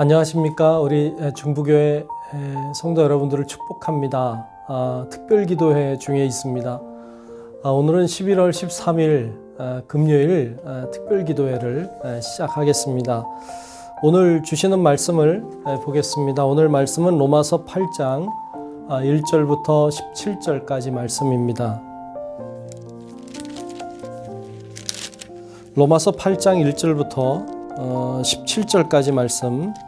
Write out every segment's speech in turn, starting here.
안녕하십니까. 우리 중부교회 성도 여러분들을 축복합니다. 아, 특별기도회 중에 있습니다. 아, 오늘은 11월 13일 아, 금요일 아, 특별기도회를 아, 시작하겠습니다. 오늘 주시는 말씀을 아, 보겠습니다. 오늘 말씀은 로마서 8장 아, 1절부터 17절까지 말씀입니다. 로마서 8장 1절부터 어, 17절까지 말씀 어,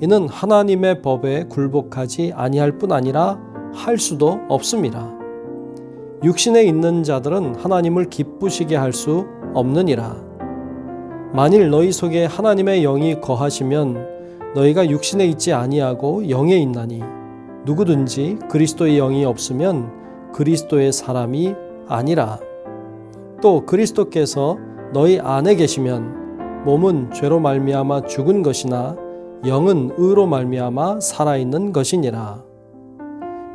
이는 하나님의 법에 굴복하지 아니할 뿐 아니라 할 수도 없습니다. 육신에 있는 자들은 하나님을 기쁘시게 할 수 없느니라. 만일 너희 속에 하나님의 영이 거하시면 너희가 육신에 있지 아니하고 영에 있나니 누구든지 그리스도의 영이 없으면 그리스도의 사람이 아니라. 또 그리스도께서 너희 안에 계시면 몸은 죄로 말미암아 죽은 것이나 영은 의로 말미암아 살아 있는 것이니라.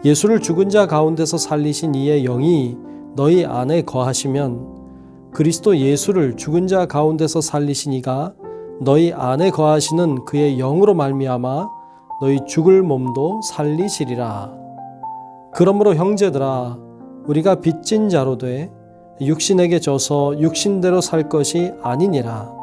예수를 죽은 자 가운데서 살리신 이의 영이 너희 안에 거하시면 그리스도 예수를 죽은 자 가운데서 살리신 이가 너희 안에 거하시는 그의 영으로 말미암아 너희 죽을 몸도 살리시리라. 그러므로 형제들아 우리가 빚진 자로 돼 육신에게 져서 육신대로 살 것이 아니니라.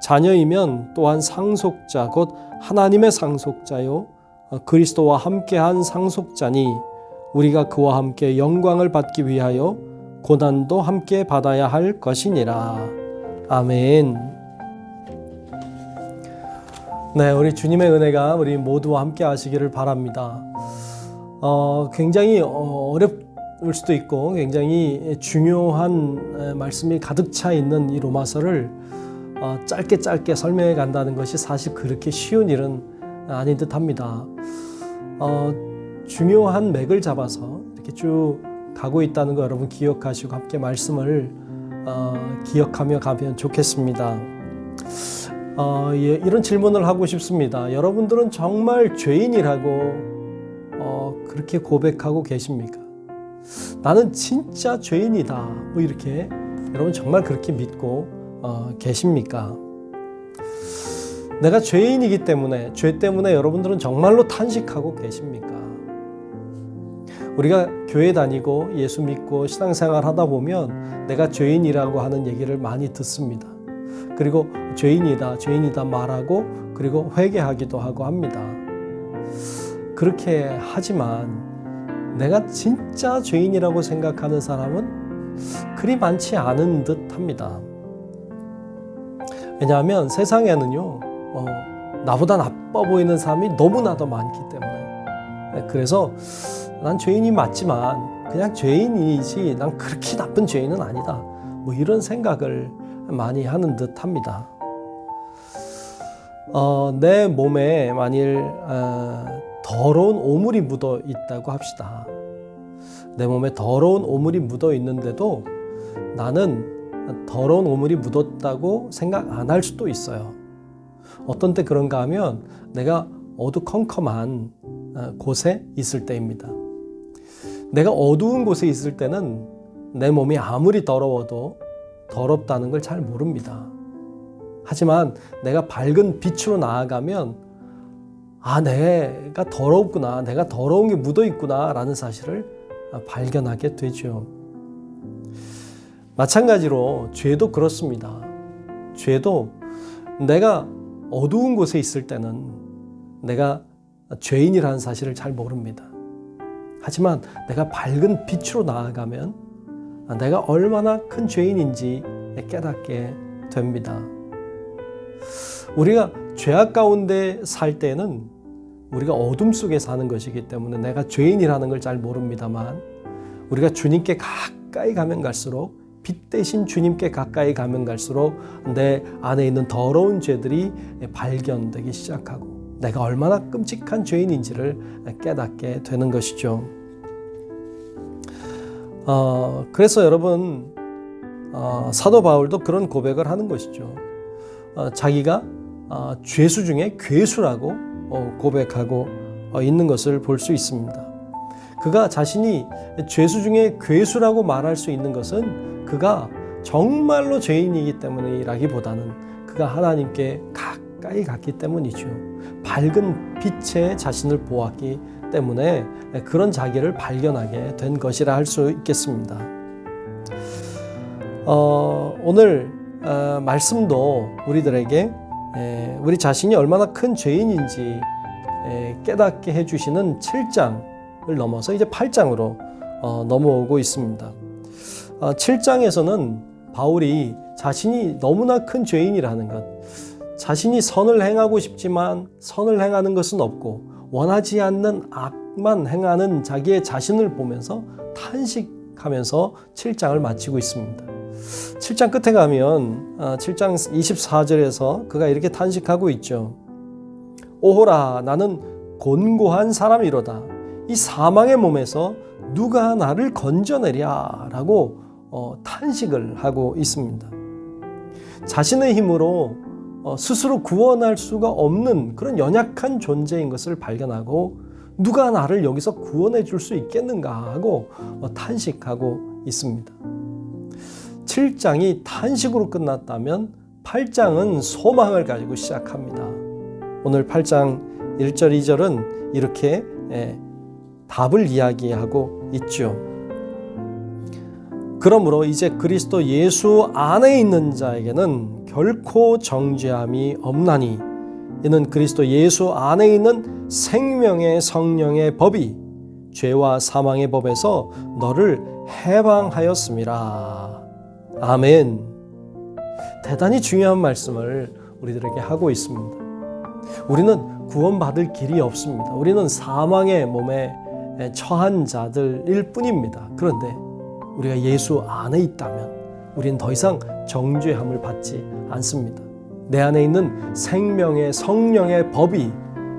자녀이면 또한 상속자 곧 하나님의 상속자요 그리스도와 함께한 상속자니 우리가 그와 함께 영광을 받기 위하여 고난도 함께 받아야 할 것이니라. 아멘. 네, 우리 주님의 은혜가 우리 모두와 함께 하시기를 바랍니다. 어, 굉장히 어렵 을 수도 있고 굉장히 중요한 말씀이 가득 차 있는 이 로마서를 어, 짧게 짧게 설명해 간다는 것이 사실 그렇게 쉬운 일은 아닌 듯 합니다. 어, 중요한 맥을 잡아서 이렇게 쭉 가고 있다는 거 여러분 기억하시고 함께 말씀을 어, 기억하며 가면 좋겠습니다. 어, 예, 이런 질문을 하고 싶습니다. 여러분들은 정말 죄인이라고 어, 그렇게 고백하고 계십니까? 나는 진짜 죄인이다. 뭐 이렇게 여러분 정말 그렇게 믿고 어, 계십니까? 내가 죄인이기 때문에 죄 때문에 여러분들은 정말로 탄식하고 계십니까? 우리가 교회 다니고 예수 믿고 신앙생활 하다 보면 내가 죄인이라고 하는 얘기를 많이 듣습니다. 그리고 죄인이다, 죄인이다 말하고 그리고 회개하기도 하고 합니다. 그렇게 하지만 내가 진짜 죄인이라고 생각하는 사람은 그리 많지 않은 듯 합니다. 왜냐하면 세상에는요, 어, 나보다 나빠 보이는 사람이 너무나도 많기 때문에. 그래서 난 죄인이 맞지만 그냥 죄인이지 난 그렇게 나쁜 죄인은 아니다. 뭐 이런 생각을 많이 하는 듯 합니다. 어, 내 몸에 만일 어, 더러운 오물이 묻어 있다고 합시다. 내 몸에 더러운 오물이 묻어 있는데도 나는 더러운 오물이 묻었다고 생각 안 할 수도 있어요. 어떤 때 그런가 하면 내가 어두컴컴한 어, 곳에 있을 때입니다. 내가 어두운 곳에 있을 때는 내 몸이 아무리 더러워도 더럽다는 걸 잘 모릅니다. 하지만 내가 밝은 빛으로 나아가면 아, 내가 더럽구나. 내가 더러운 게 묻어 있구나. 라는 사실을 발견하게 되죠. 마찬가지로 죄도 그렇습니다. 죄도 내가 어두운 곳에 있을 때는 내가 죄인이라는 사실을 잘 모릅니다. 하지만 내가 밝은 빛으로 나아가면 내가 얼마나 큰 죄인인지 깨닫게 됩니다. 우리가 죄악 가운데 살 때는 우리가 어둠 속에 사는 것이기 때문에 내가 죄인이라는 걸 잘 모릅니다만 우리가 주님께 가까이 가면 갈수록 빛 대신 주님께 가까이 가면 갈수록 내 안에 있는 더러운 죄들이 발견되기 시작하고 내가 얼마나 끔찍한 죄인인지를 깨닫게 되는 것이죠. 어, 그래서 여러분 어, 사도 바울도 그런 고백을 하는 것이죠. 어, 자기가 어, 죄수 중에 괴수라고 어, 고백하고 어, 있는 것을 볼 수 있습니다. 그가 자신이 죄수 중에 괴수라고 말할 수 있는 것은 그가 정말로 죄인이기 때문이라기보다는 그가 하나님께 가까이 갔기 때문이죠. 밝은 빛에 자신을 보았기 때문에 그런 자기를 발견하게 된 것이라 할 수 있겠습니다. 어, 오늘 어, 말씀도 우리들에게 에, 우리 자신이 얼마나 큰 죄인인지 에, 깨닫게 해주시는 7장을 넘어서 이제 8장으로 어, 넘어오고 있습니다. 어, 7장에서는 바울이 자신이 너무나 큰 죄인이라는 것, 자신이 선을 행하고 싶지만 선을 행하는 것은 없고 원하지 않는 악만 행하는 자기의 자신을 보면서 탄식하면서 7장을 마치고 있습니다. 7장 끝에 가면 7장 24절에서 그가 이렇게 탄식하고 있죠. 오호라 나는 곤고한 사람이로다. 이 사망의 몸에서 누가 나를 건져내랴라고 어, 탄식을 하고 있습니다. 자신의 힘으로 어, 스스로 구원할 수가 없는 그런 연약한 존재인 것을 발견하고 누가 나를 여기서 구원해 줄 수 있겠는가 하고 어, 탄식하고 있습니다. 7장이 탄식으로 끝났다면 8장은 소망을 가지고 시작합니다. 오늘 8장 1절, 2절은 이렇게 예, 답을 이야기하고 있죠. 그러므로 이제 그리스도 예수 안에 있는 자에게는 결코 정죄함이 없나니 이는 그리스도 예수 안에 있는 생명의 성령의 법이 죄와 사망의 법에서 너를 해방하였음이라. 아멘. 대단히 중요한 말씀을 우리들에게 하고 있습니다. 우리는 구원받을 길이 없습니다. 우리는 사망의 몸에 처한 자들일 뿐입니다. 그런데 우리가 예수 안에 있다면 우리는 더 이상 정죄함을 받지 않습니다. 내 안에 있는 생명의 성령의 법이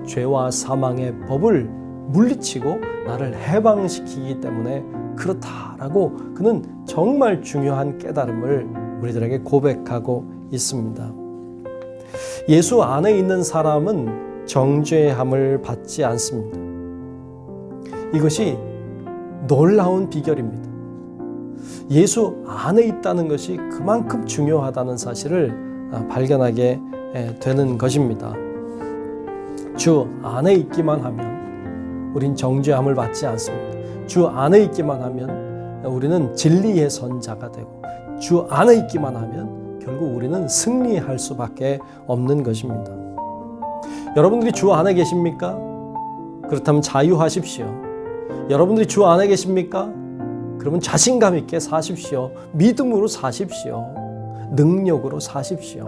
죄와 사망의 법을 물리치고 나를 해방시키기 때문에 그렇다라고 그는 정말 중요한 깨달음을 우리들에게 고백하고 있습니다. 예수 안에 있는 사람은 정죄함을 받지 않습니다. 이것이 놀라운 비결입니다. 예수 안에 있다는 것이 그만큼 중요하다는 사실을 발견하게 되는 것입니다. 주 안에 있기만 하면 우린 정죄함을 받지 않습니다. 주 안에 있기만 하면 우리는 진리의 선자가 되고 주 안에 있기만 하면 결국 우리는 승리할 수밖에 없는 것입니다. 여러분들이 주 안에 계십니까? 그렇다면 자유하십시오. 여러분들이 주 안에 계십니까? 그러면 자신감 있게 사십시오. 믿음으로 사십시오. 능력으로 사십시오.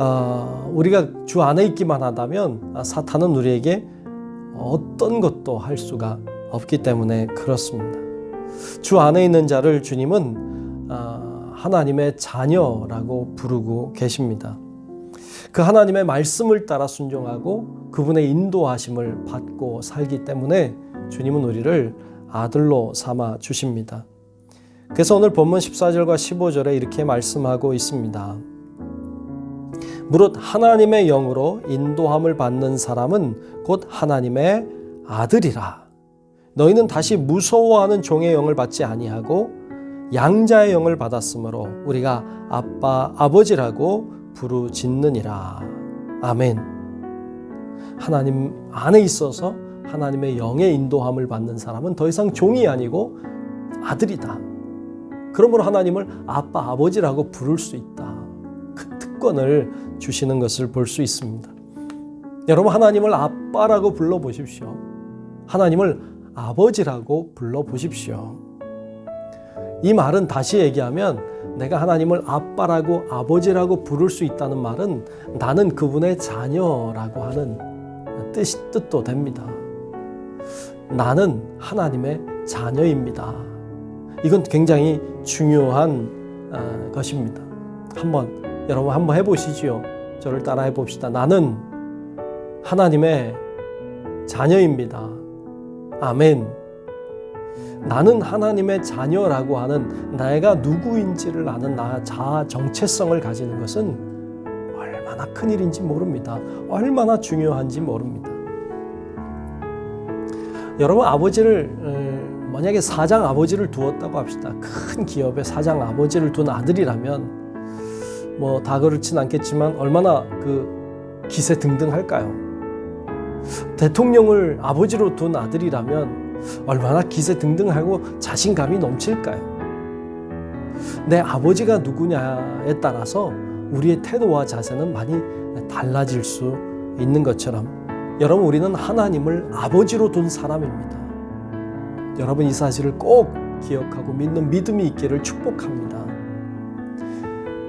아, 우리가 주 안에 있기만 하다면 사탄은 우리에게 어떤 것도 할 수가 없기 때문에 그렇습니다. 주 안에 있는 자를 주님은 아, 하나님의 자녀라고 부르고 계십니다. 그 하나님의 말씀을 따라 순종하고 그분의 인도하심을 받고 살기 때문에 주님은 우리를 아들로 삼아 주십니다. 그래서 오늘 본문 14절과 15절에 이렇게 말씀하고 있습니다. 무릇 하나님의 영으로 인도함을 받는 사람은 곧 하나님의 아들이라. 너희는 다시 무서워하는 종의 영을 받지 아니하고 양자의 영을 받았으므로 우리가 아빠 아버지라고 부르짖느니라. 아멘. 하나님 안에 있어서 하나님의 영의 인도함을 받는 사람은 더 이상 종이 아니고 아들이다. 그러므로 하나님을 아빠 아버지라고 부를 수 있다. 그 특권을 주시는 것을 볼 수 있습니다. 여러분 하나님을 아빠라고 불러 보십시오. 하나님을 아버지라고 불러 보십시오. 이 말은 다시 얘기하면 내가 하나님을 아빠라고 아버지라고 부를 수 있다는 말은 나는 그분의 자녀라고 하는 뜻이 뜻도 됩니다. 나는 하나님의 자녀입니다. 이건 굉장히 중요한 어, 것입니다. 한번 여러분 한번 해보시지요. 저를 따라 해 봅시다. 나는 하나님의 자녀입니다. 아멘. 나는 하나님의 자녀라고 하는 내가 누구인지를 아는 나 자아 정체성을 가지는 것은 얼마나 큰 일인지 모릅니다. 얼마나 중요한지 모릅니다. 여러분 아버지를 어, 만약에 사장 아버지를 두었다고 합시다. 큰 기업의 사장 아버지를 둔 아들이라면 뭐 다 그렇진 않겠지만 얼마나 그 기세 등등할까요? 대통령을 아버지로 둔 아들이라면 얼마나 기세 등등하고 자신감이 넘칠까요? 내 아버지가 누구냐에 따라서 우리의 태도와 자세는 많이 달라질 수 있는 것처럼 여러분 우리는 하나님을 아버지로 둔 사람입니다. 여러분 이 사실을 꼭 기억하고 믿는 믿음이 있기를 축복합니다.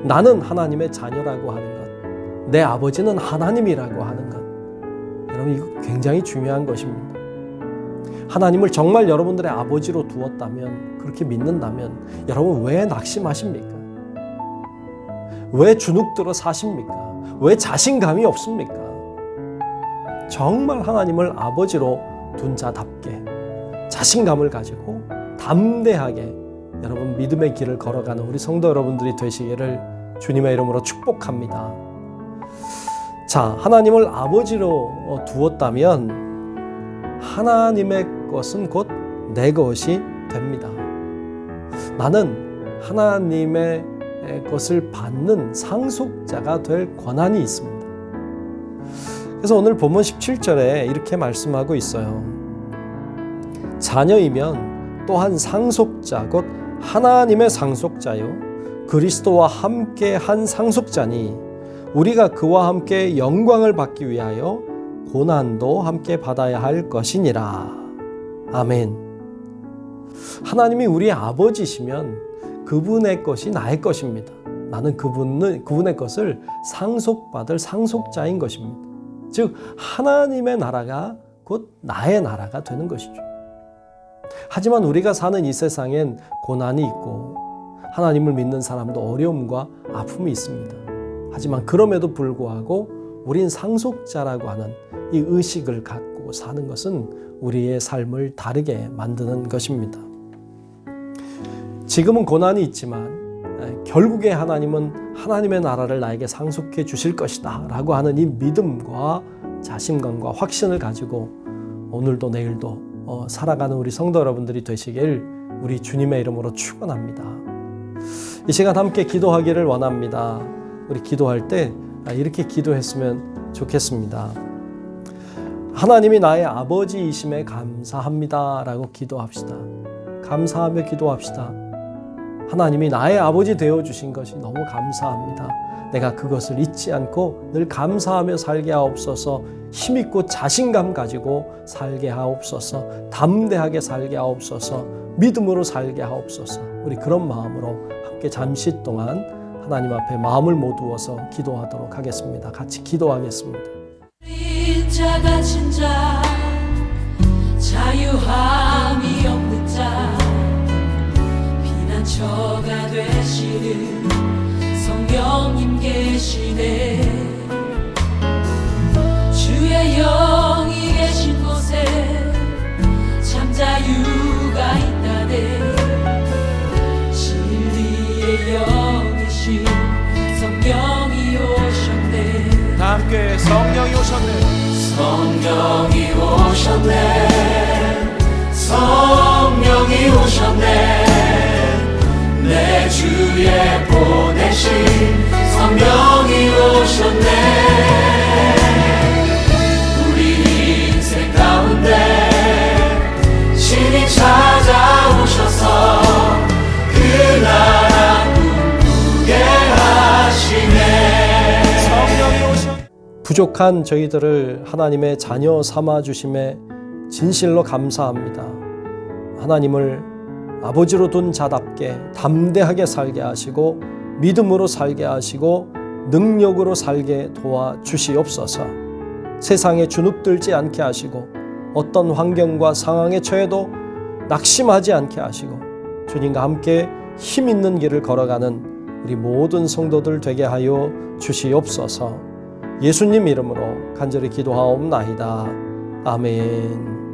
나는 하나님의 자녀라고 하는 것, 내 아버지는 하나님이라고 하는 것. 여러분 이거 굉장히 중요한 것입니다. 하나님을 정말 여러분들의 아버지로 두었다면 그렇게 믿는다면 여러분 왜 낙심하십니까? 왜 주눅들어 사십니까? 왜 자신감이 없습니까? 정말 하나님을 아버지로 둔 자답게 자신감을 가지고 담대하게 여러분 믿음의 길을 걸어가는 우리 성도 여러분들이 되시기를 주님의 이름으로 축복합니다. 자, 하나님을 아버지로 두었다면 하나님의 것은 곧 내 것이 됩니다. 나는 하나님의 것을 받는 상속자가 될 권한이 있습니다. 그래서 오늘 본문 17절에 이렇게 말씀하고 있어요. 자녀이면 또한 상속자 곧 하나님의 상속자요 그리스도와 함께 한 상속자니 우리가 그와 함께 영광을 받기 위하여 고난도 함께 받아야 할 것이니라. 아멘. 하나님이 우리의 아버지시면 그분의 것이 나의 것입니다. 나는 그분의 것을 상속받을 상속자인 것입니다. 즉 하나님의 나라가 곧 나의 나라가 되는 것이죠. 하지만 우리가 사는 이 세상엔 고난이 있고 하나님을 믿는 사람도 어려움과 아픔이 있습니다. 하지만 그럼에도 불구하고 우린 상속자라고 하는 이 의식을 갖고 사는 것은 우리의 삶을 다르게 만드는 것입니다. 지금은 고난이 있지만 결국에 하나님은 하나님의 나라를 나에게 상속해 주실 것이다 라고 하는 이 믿음과 자신감과 확신을 가지고 오늘도 내일도 어, 살아가는 우리 성도 여러분들이 되시길 우리 주님의 이름으로 축원합니다. 이 시간 함께 기도하기를 원합니다. 우리 기도할 때 이렇게 기도했으면 좋겠습니다. 하나님이 나의 아버지이심에 감사합니다라고 기도합시다. 감사하며 기도합시다. 하나님이 나의 아버지 되어 주신 것이 너무 감사합니다. 내가 그것을 잊지 않고 늘 감사하며 살게 하옵소서. 힘있고 자신감 가지고 살게 하옵소서. 담대하게 살게 하옵소서. 믿음으로 살게 하옵소서. 우리 그런 마음으로 함께 잠시 동안 하나님 앞에 마음을 모두어서 기도하도록 하겠습니다. 같이 기도하겠습니다. 자가 진자 자유함 성령님 계시네. 주의 영이 계신 곳에 참 자유가 있다네. 진리의 영이신 성령이 오셨네. 함께 성령이 오셨네. 성령이 오셨네. 성령이 오셨네 내 주에 보내신 성령이 오셨네. 우리 인생 가운데 신이 찾아오셔서 그 부족한 저희들을 하나님의 자녀 삼아 주심에 진실로 감사합니다. 하나님을 아버지로 둔 자답게 담대하게 살게 하시고 믿음으로 살게 하시고 능력으로 살게 도와 주시옵소서. 세상에 주눅들지 않게 하시고 어떤 환경과 상황에 처해도 낙심하지 않게 하시고 주님과 함께 힘 있는 길을 걸어가는 우리 모든 성도들 되게 하여 주시옵소서. 예수님 이름으로 간절히 기도하옵나이다. 아멘.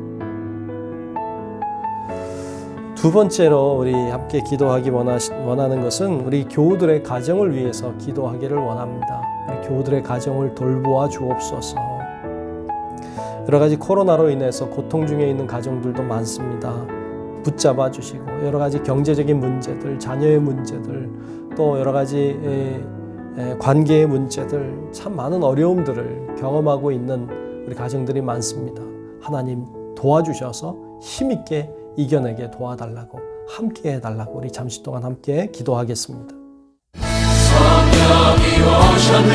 두 번째로 우리 함께 기도하기 원하, 원하는 것은 우리 교우들의 가정을 위해서 기도하기를 원합니다. 우리 교우들의 가정을 돌보아 주옵소서. 여러 가지 코로나로 인해서 고통 중에 있는 가정들도 많습니다. 붙잡아 주시고 여러 가지 경제적인 문제들, 자녀의 문제들, 또 여러 가지 관계의 문제들, 참 많은 어려움들을 경험하고 있는 우리 가정들이 많습니다. 하나님 도와주셔서 힘있게 이겨내게 도와달라고 함께 해달라고 우리 잠시 동안 함께 기도하겠습니다. 성령이 오셨네.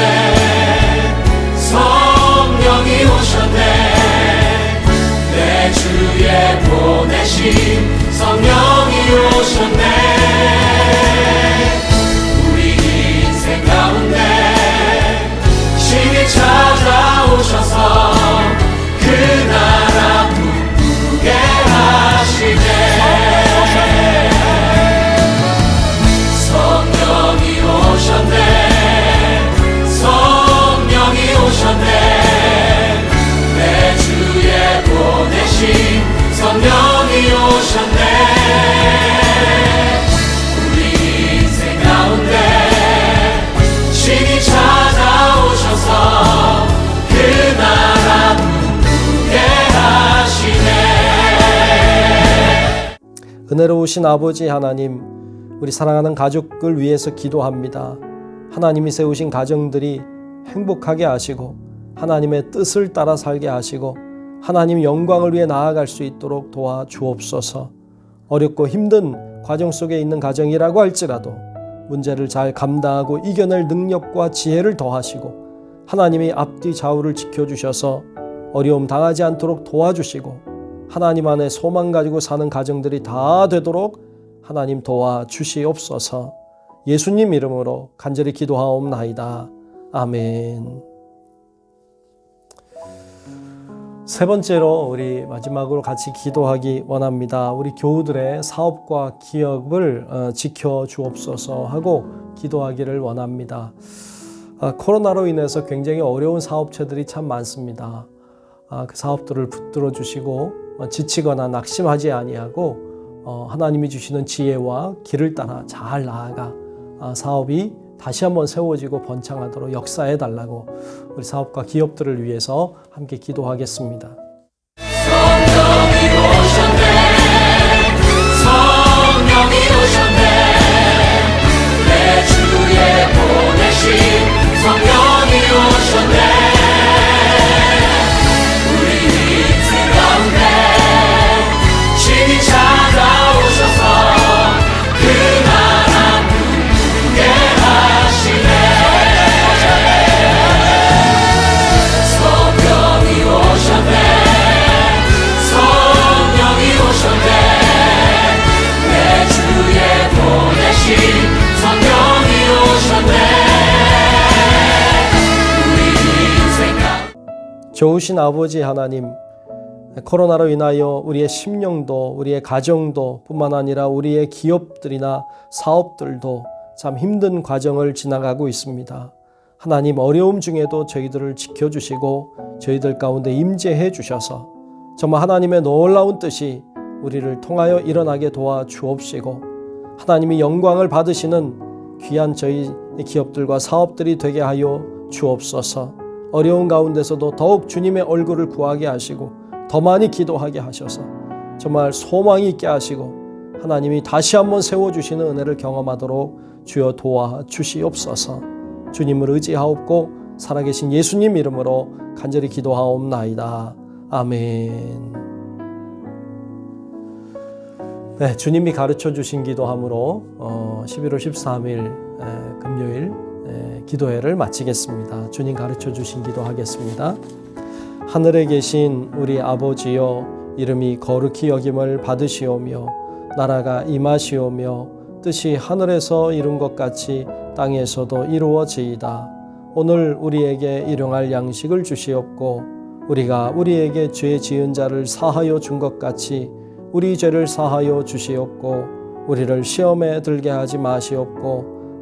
성령이 오셨네. 내 주에 보내신 성령이 오셨네. 우리 인생 가운데 신이 찾아오셔서 은혜로우신 아버지 하나님, 우리 사랑하는 가족을 위해서 기도합니다. 하나님이 세우신 가정들이 행복하게 하시고 하나님의 뜻을 따라 살게 하시고 하나님 영광을 위해 나아갈 수 있도록 도와 주옵소서. 어렵고 힘든 과정 속에 있는 가정이라고 할지라도 문제를 잘 감당하고 이겨낼 능력과 지혜를 더하시고 하나님이 앞뒤 좌우를 지켜주셔서 어려움 당하지 않도록 도와주시고 하나님 안에 소망 가지고 사는 가정들이 다 되도록 하나님 도와 주시옵소서. 예수님 이름으로 간절히 기도하옵나이다. 아멘. 세 번째로 우리 마지막으로 같이 기도하기 원합니다. 우리 교우들의 사업과 기업을 어, 지켜 주옵소서 하고 기도하기를 원합니다. 아, 코로나로 인해서 굉장히 어려운 사업체들이 참 많습니다. 아, 그 사업들을 붙들어 주시고 어, 지치거나 낙심하지 아니하고 어, 하나님이 주시는 지혜와 길을 따라 잘 나아가 아, 사업이 다시 한번 세워지고 번창하도록 역사해 달라고 우리 사업과 기업들을 위해서 함께 기도하겠습니다. 성령이 오셨네 좋으신 아버지 하나님, 코로나로 인하여 우리의 심령도 우리의 가정도 뿐만 아니라 우리의 기업들이나 사업들도 참 힘든 과정을 지나가고 있습니다. 하나님 어려움 중에도 저희들을 지켜주시고 저희들 가운데 임재해 주셔서 정말 하나님의 놀라운 뜻이 우리를 통하여 일어나게 도와 주옵시고 하나님이 영광을 받으시는 귀한 저희 기업들과 사업들이 되게 하여 주옵소서. 어려운 가운데서도 더욱 주님의 얼굴을 구하게 하시고 더 많이 기도하게 하셔서 정말 소망이 있게 하시고 하나님이 다시 한번 세워주시는 은혜를 경험하도록 주여 도와 주시옵소서 주님을 의지하옵고 살아계신 예수님 이름으로 간절히 기도하옵나이다. 아멘. 네, 주님이 가르쳐 주신 기도함으로 어, 11월 13일 에, 금요일 에, 기도회를 마치겠습니다. 주님 가르쳐 주신 기도하겠습니다. 하늘에 계신 우리 아버지여 이름이 거룩히 여김을 받으시오며 나라가 임하시오며 뜻이 하늘에서 이룬 것 같이 땅에서도 이루어지이다. 오늘 우리에게 일용할 양식을 주시옵고 우리가 우리에게 죄 지은 자를 사하여 준 것 같이 우리 죄를 사하여 주시옵고 우리를 시험에 들게 하지 마시옵고